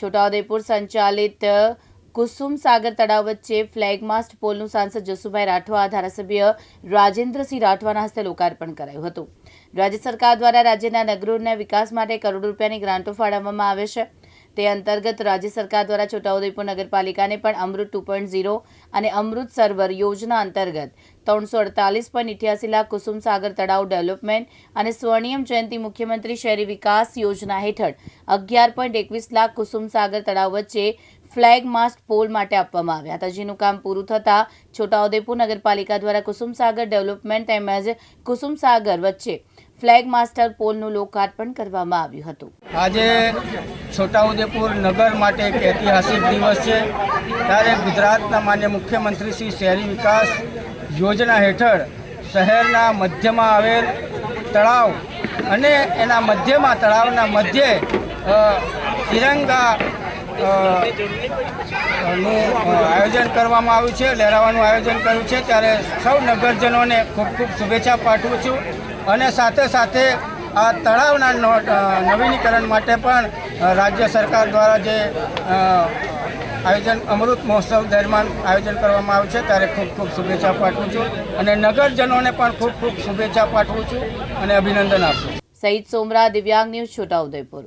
છોટાઉદેપુર સંચાલિત કુસુમ સાગર તળાવ વચ્ચે ફ્લેગ માસ્ટ પોલનું સાંસદ જસુભાઈ રાઠવા, ધારાસભ્ય રાજેન્દ્રસિંહ રાઠવાના હસ્તે લોકાર્પણ કરાયું હતું. રાજ્ય સરકાર દ્વારા રાજ્યના નગરોના વિકાસ માટે કરોડો રૂપિયાની ગ્રાન્ટો ફાળવવામાં આવે છે. તે અંતર્ગત રાજ્ય સરકાર દ્વારા છોટાઉદેપુર નગરપાલિકાને પણ અમૃત ટુ પોઈન્ટ ઝીરો અને અમૃત સર્વર યોજના અંતર્ગત ત્રણસો અડતાલીસ પોઈન્ટ ઇઠ્યાસી લાખ કુસુમ સાગર તળાવ ડેવલપમેન્ટ અને સ્વર્ણિયમ જયંતિ મુખ્યમંત્રી શહેરી વિકાસ યોજના હેઠળ અગિયાર પોઈન્ટ એકવીસ લાખ કુસુમ સાગર તળાવ વચ્ચે ફ્લેગ માસ્ટ પોલ માટે આપવામાં આવ્યા હતા, જેનું કામ પૂરું થતાં છોટાઉદેપુર નગરપાલિકા દ્વારા કુસુમ સાગર ડેવલપમેન્ટ તેમજ કુસુમ સાગર વચ્ચે ફ્લેગ માસ્ટર પોલનું લોકાર્પણ કરવામાં આવ્યું હતું. આજે છોટાઉદેપુર નગર માટે એક ઐતિહાસિક દિવસ છે. ત્યારે ગુજરાતના માન્ય મુખ્યમંત્રી શ્રી શહેરી વિકાસ યોજના હેઠળ શહેરના મધ્યમાં આવેલ તળાવ અને એના મધ્યમાં, તળાવના મધ્યે તિરંગા નું આયોજન કરવામાં આવ્યું છે, લહેરાવાનું આયોજન કર્યું છે. ત્યારે સૌ નગરજનોને ખૂબ ખૂબ શુભેચ્છા પાઠવું છું. અને સાથે સાથે આ તળાવના નવીનીકરણ માટે પણ રાજ્ય સરકાર દ્વારા જે આયોજન, અમૃત મહોત્સવ દરમિયાન આયોજન કરવામાં આવ્યું છે, ત્યારે ખૂબ ખૂબ શુભેચ્છા પાઠવું છું. અને નગરજનોને પણ ખૂબ ખૂબ શુભેચ્છા પાઠવું છું અને અભિનંદન આપું સહિત સોમરા, દિવ્યાંગ ન્યૂઝ છોટાઉદેપુર